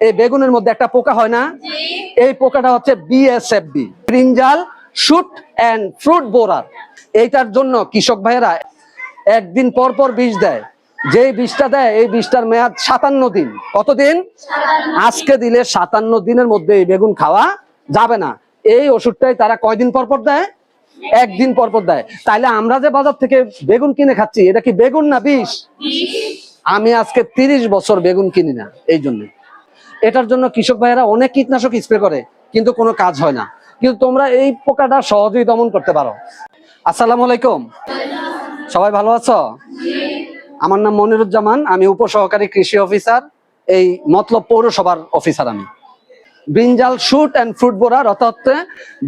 এই বেগুনের মধ্যে একটা পোকা হয় না? এই পোকাটা হচ্ছে BSFB brinjal shoot and fruit borer এইটার জন্য কৃষক ভাইয়েরা একদিন পর পর বীজ দেয়। যে বীজটা দেয় এই বীজটার মেয়াদ সাতান্ন দিন। কতদিন? আজকে দিলে সাতান্ন দিনের মধ্যে এই বেগুন খাওয়া যাবে না। এই ওষুধটাই তারা কয়দিন পর পর দেয়? একদিন পর পর দেয়। তাইলে আমরা যে বাজার থেকে বেগুন কিনে খাচ্ছি এটা কি বেগুন না বিষ। আমি আজকে তিরিশ বছর বেগুন কিনি না এই জন্য। এটার জন্য কৃষক ভাইয়েরা অনেক কীটনাশক স্প্রে করে, কিন্তু কোনো কাজ হয় না। কিন্তু তোমরা এই পোকাটা সহজেই দমন করতে পারো। আসসালামু আলাইকুম। সবাই ভালো আছো? আমার নাম মনিরুজ্জামান, আমি উপসহকারী কৃষি অফিসার, এই মতলব পৌরসভার অফিসার আমি। Brinjal shoot and fruit borer অর্থাৎ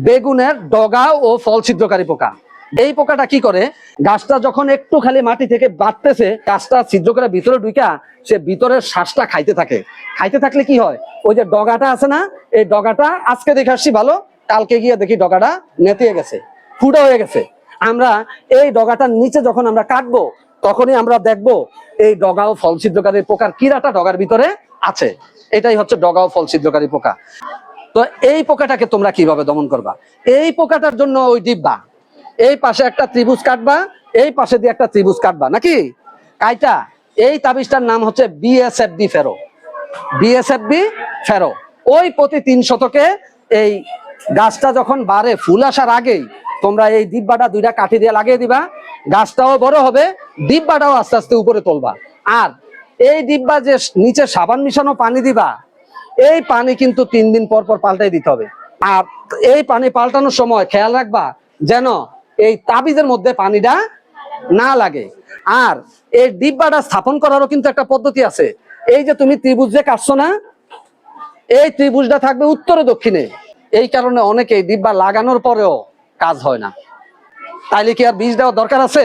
বেগুনের ডগা ও ফল ছিদ্রকারী পোকা। এই পোকাটা কি করে? গাছটা যখন একটু খালি মাটি থেকে বাড়তেছে, গাছটা ছিদ্র করে ভিতরে ঢুকা সে ভিতরের শ্বাসটা খাইতে থাকে। খাইতে থাকলে কি হয়? ওই যে ডগাটা আছে না, এই ডগাটা আজকে দেখে আসছি ভালো, কালকে গিয়ে দেখি ডগাটা নেতিয়ে গেছে, ফুটা হয়ে গেছে। আমরা এই ডগাটার নিচে যখন আমরা কাটবো, তখনই আমরা দেখব এই ডগা ও ফল ছিদ্রকারী পোকার কিরাটা ডগার ভিতরে আছে। এটাই হচ্ছে ডগা ও ফল ছিদ্রকারী পোকা। তো এই পোকাটাকে তোমরা কীভাবে দমন করবা? এই পোকাটার জন্য ওই ডিব্বা এই পাশে একটা ত্রিভুজ কাটবা, এই পাশে দিয়ে একটা ত্রিভুজ কাটবা, নাকি? কাইটা, এই তাবিজটার নাম হচ্ছে বিএসএফবি ফেরো। বিএসএফবি ফেরো। ওই প্রতি তিন শতকে এই গাছটা যখন বাড়ে, ফুল আসার আগেই, তোমরা এই ডিব্বাটা দুইটা কাঠি দিয়ে লাগিয়ে দিবা, গাছটাও বড় হবে ডিব্বাটাও আস্তে আস্তে উপরে তুলবা। আর এই ডিব্বা যে নিচে সাবান মিশানো পানি দিবা, এই পানি কিন্তু তিন দিন পর পর পাল্টাই দিতে হবে। আর এই পানি পাল্টানোর সময় খেয়াল রাখবা, যেন এই তাবিজের মধ্যে পানিটা না লাগে। আর এই ডিব্বাটা স্থাপন করারও কিন্তু একটা পদ্ধতি আছে। এই যে তুমি ত্রিভুজ যে কাটছো না, এই ত্রিভুজটা থাকবে উত্তরে দক্ষিণে। এই কারণে অনেকে ডিব্বা লাগানোর পরেও কাজ হয় না। তাইলে কি আর বীজ দেওয়ার দরকার আছে?